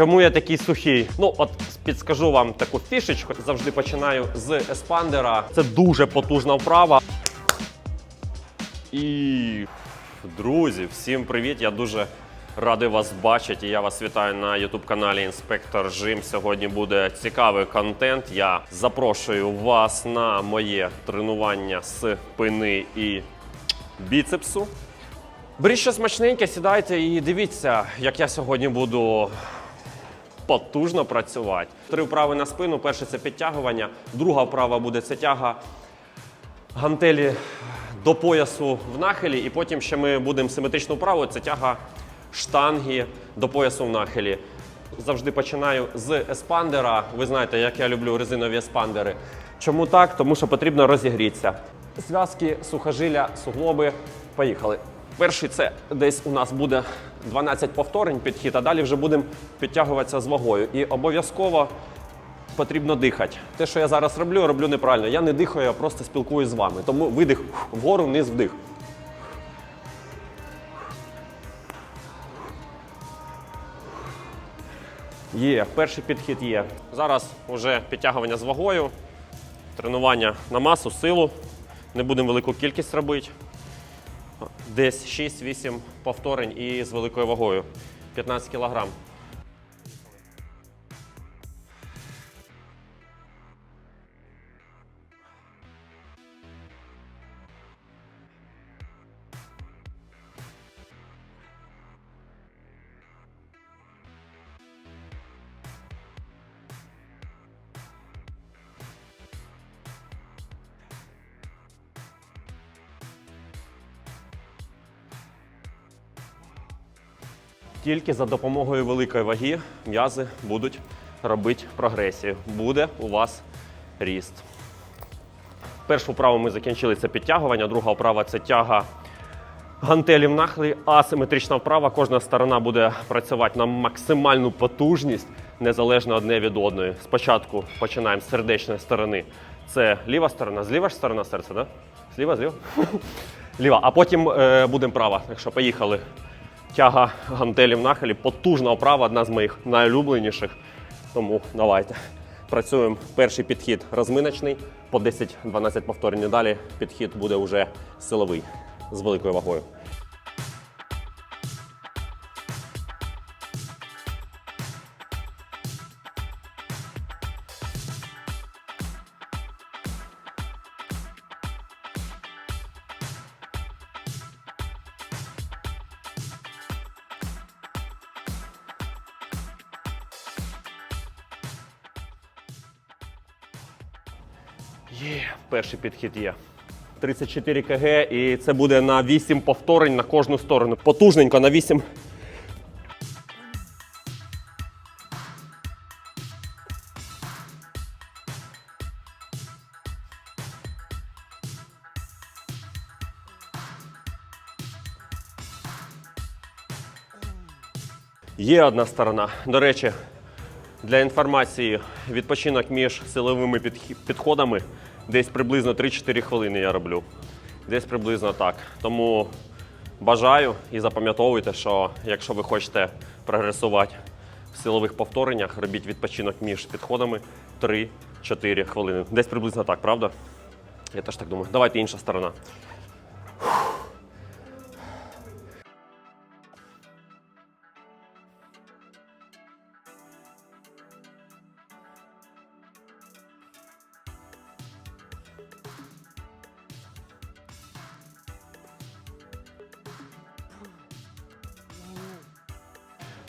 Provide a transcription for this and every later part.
Чому я такий сухий? Ну, от підскажу вам таку фішечку. Завжди починаю з еспандера. Це дуже потужна вправа. І друзі, всім привіт! Я дуже радий вас бачити. Я вас вітаю на youtube каналі Інспектор Жим. Сьогодні буде цікавий контент. Я запрошую вас на моє тренування з спини і біцепсу. Беріть щось смачненьке, сідайте і дивіться, як я сьогодні буду потужно працювати. Три вправи на спину. Перше це підтягування, друга вправа буде це тяга гантелі до поясу в нахилі, і потім ще ми будемо симетричну вправу. Це тяга штанги до поясу в нахилі. Завжди починаю з еспандера. Ви знаєте, як я люблю резинові еспандери. Чому так? Тому що потрібно розігрітися. Зв'язки, сухожилля, суглоби. Поїхали. Перший це десь у нас буде 12 повторень підхід, а далі вже будемо підтягуватися з вагою. І обов'язково потрібно дихати. Те, що я зараз роблю, роблю неправильно. Я не дихаю, я просто спілкуюсь з вами. Тому видих вгору, вниз, вдих. Є, перший підхід є. Зараз вже підтягування з вагою, тренування на масу, силу. Не будемо велику кількість робити. Десь 6-8 повторень і з великою вагою. 15 кілограм. Тільки за допомогою великої ваги м'язи будуть робити прогресію. Буде у вас ріст. Першу вправу ми закінчили це підтягування, друга вправа це тяга гантелів нахилі, асиметрична вправа. Кожна сторона буде працювати на максимальну потужність, незалежно одне від одної. Спочатку починаємо з сердечної сторони. Це ліва сторона, зліва ж сторона серця, да? Зліва, зліва? Ліва. А потім е, будемо права. Якщо поїхали. Тяга гантелів нахилі, потужна оправа, одна з моїх найулюбленіших. Тому давайте. Працюємо перший підхід розминочний по 10-12 повторень. Далі підхід буде вже силовий з великою вагою. Є, перший підхід є. 34 кг, і це буде на 8 повторень на кожну сторону. Потужненько на 8. Є одна сторона. До речі, для інформації, відпочинок між силовими підходами десь приблизно 3-4 хвилини я роблю. Десь приблизно так. Тому бажаю і запам'ятовуйте, що якщо ви хочете прогресувати в силових повтореннях, робіть відпочинок між підходами 3-4 хвилини. Десь приблизно так, правда? Я теж так думаю. Давайте інша сторона.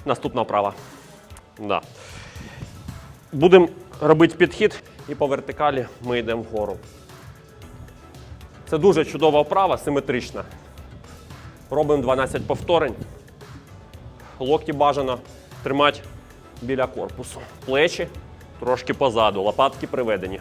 Наступна вправа. Да. Будемо робити підхід і по вертикалі ми йдемо вгору. Це дуже чудова вправа, симетрична. Робимо 12 повторень. Локті бажано тримати біля корпусу. Плечі трошки позаду, лопатки приведені.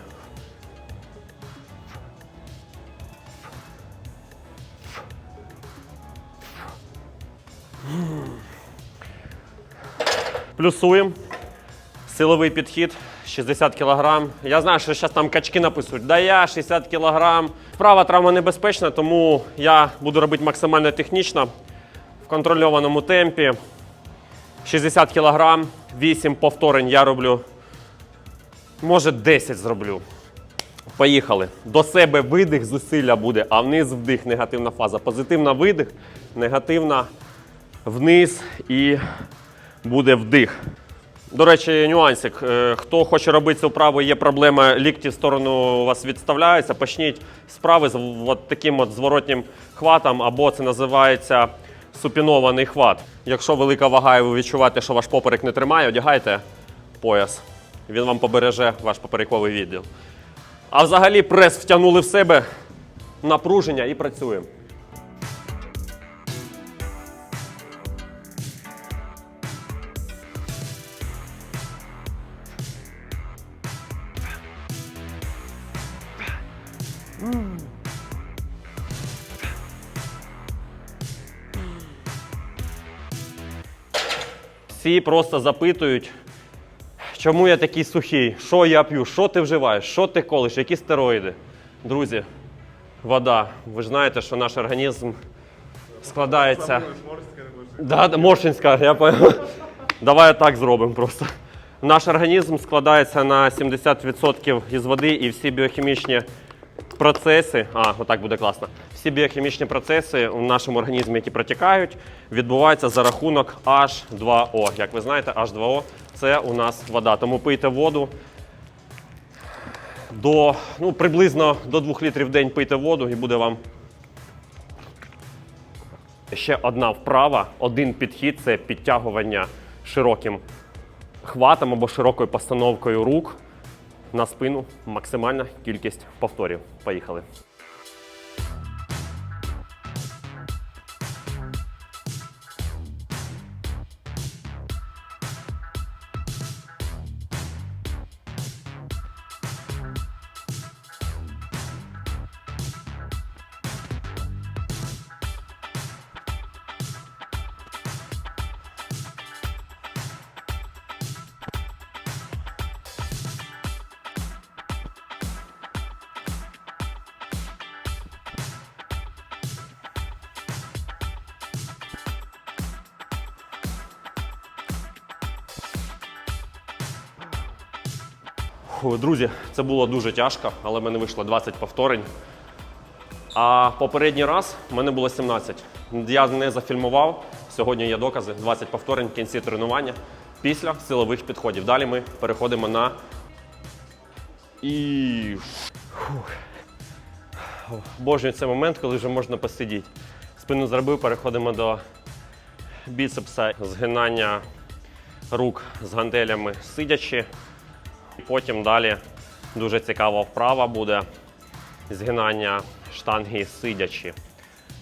Плюсуємо. Силовий підхід 60 кг. Я знаю, що зараз там качки написують. Да я 60 кг. Вправа травма небезпечна, тому я буду робити максимально технічно, в контрольованому темпі. 60 кг, 8 повторень я роблю. Може 10 зроблю. Поїхали. До себе видих, зусилля буде, а вниз вдих, негативна фаза. Позитивна видих, негативна вниз і буде вдих. До речі, нюансик. Е, Хто хоче робити цю вправу, є проблема, лікті в сторону у вас відставляються. Почніть справи з от таким от зворотнім хватом, або це називається супінований хват. Якщо велика вага і ви відчуваєте, що ваш поперек не тримає, одягайте пояс. Він вам побереже ваш поперековий відділ. А взагалі прес втягнули в себе, напруження і працюємо. Всі просто запитують, чому я такий сухий, що я п'ю, що ти вживаєш, що ти колиш, які стероїди. Друзі, вода. Ви ж знаєте, що наш організм складається. Да, Моршинська, я. Давай так зробимо просто. Наш організм складається на 70% із води і всі біохімічні процеси, а, отак буде класно. Всі біохімічні процеси в нашому організмі, які протікають, відбуваються за рахунок H2O. Як ви знаєте, H2O це у нас вода. Тому пийте воду. До, ну, приблизно до 2 літрів в день пийте воду і буде вам ще одна вправа, один підхід це підтягування широким хватом або широкою постановкою рук на спину. Максимальна кількість повторів. Поїхали. Друзі, це було дуже тяжко, але в мене вийшло 20 повторень. А попередній раз в мене було 17. Я не зафільмував. Сьогодні є докази. 20 повторень в кінці тренування після силових підходів. Далі ми переходимо на. І. Фух. Боже, це момент, коли вже можна посидіти. Спину зробив, переходимо до біцепса, згинання рук з гантелями сидячи. І Потім далі дуже цікава вправа буде згинання штанги сидячи.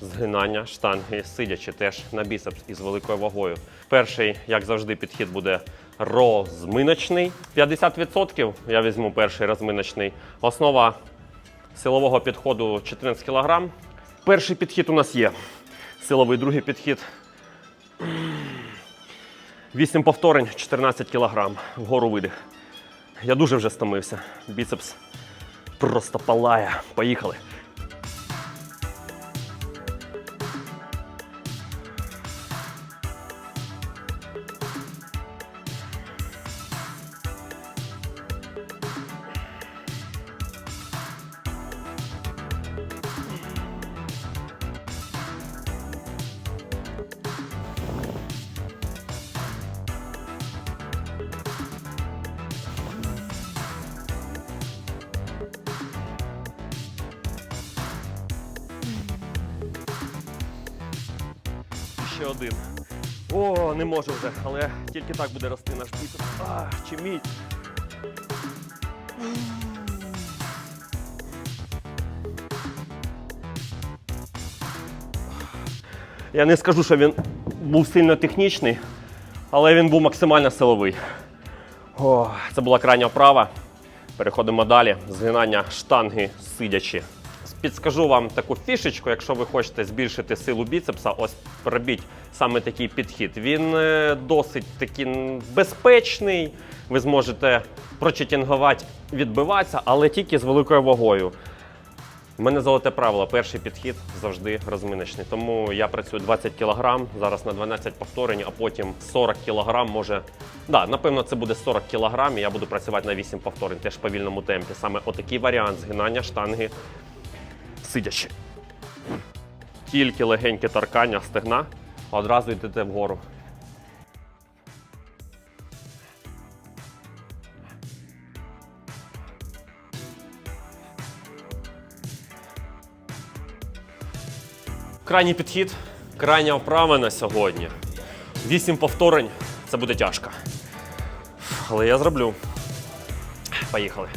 Згинання штанги сидячи теж на біцепс із великою вагою. Перший, як завжди, підхід буде розминочний. 50% я візьму перший розминочний. Основа силового підходу 14 кг. Перший підхід у нас є. Силовий другий підхід. 8 повторень, 14 кг. Вгору видих. Я дуже вже стомився. Біцепс просто палає. Поїхали. Ще один. О, не можу вже, але тільки так буде рости наш біцепс. А, чиміть. Я не скажу, що він був сильно технічний, але він був максимально силовий. О, це була крайня вправа. Переходимо далі. Згинання штанги сидячи. Підскажу вам таку фішечку, якщо ви хочете збільшити силу біцепса, ось робіть саме такий підхід. Він е, досить такий безпечний. Ви зможете прочетінгувати, відбиватися, але тільки з великою вагою. У мене золоте правило, перший підхід завжди розминочний. Тому я працюю 20 кг, зараз на 12 повторень, а потім 40 кг може. Да, напевно, це буде 40 кг, і я буду працювати на 8 повторень, теж в повільному темпі. Саме отакий варіант згинання штанги сидячи. Тільки легеньке торкання стегна, одразу йдете вгору. Крайній підхід, крайня вправа на сьогодні. Вісім повторень це буде тяжко. Але я зроблю. Поїхали.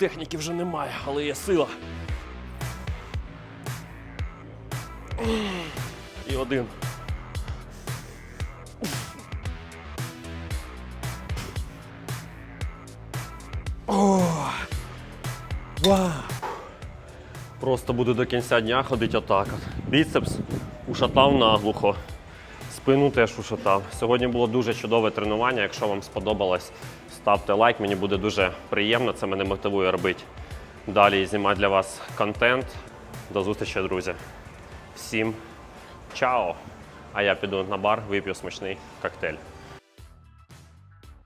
Техніки вже немає, але є сила. І один. О! Вау! Просто буду до кінця дня ходити отак. Біцепс ушатав наглухо. Спину теж ушатав. Сьогодні було дуже чудове тренування. Якщо вам сподобалось, ставте лайк. Мені буде дуже приємно. Це мене мотивує робити далі і знімати для вас контент. До зустрічі, друзі. Всім чао! А я піду на бар, вип'ю смачний коктейль.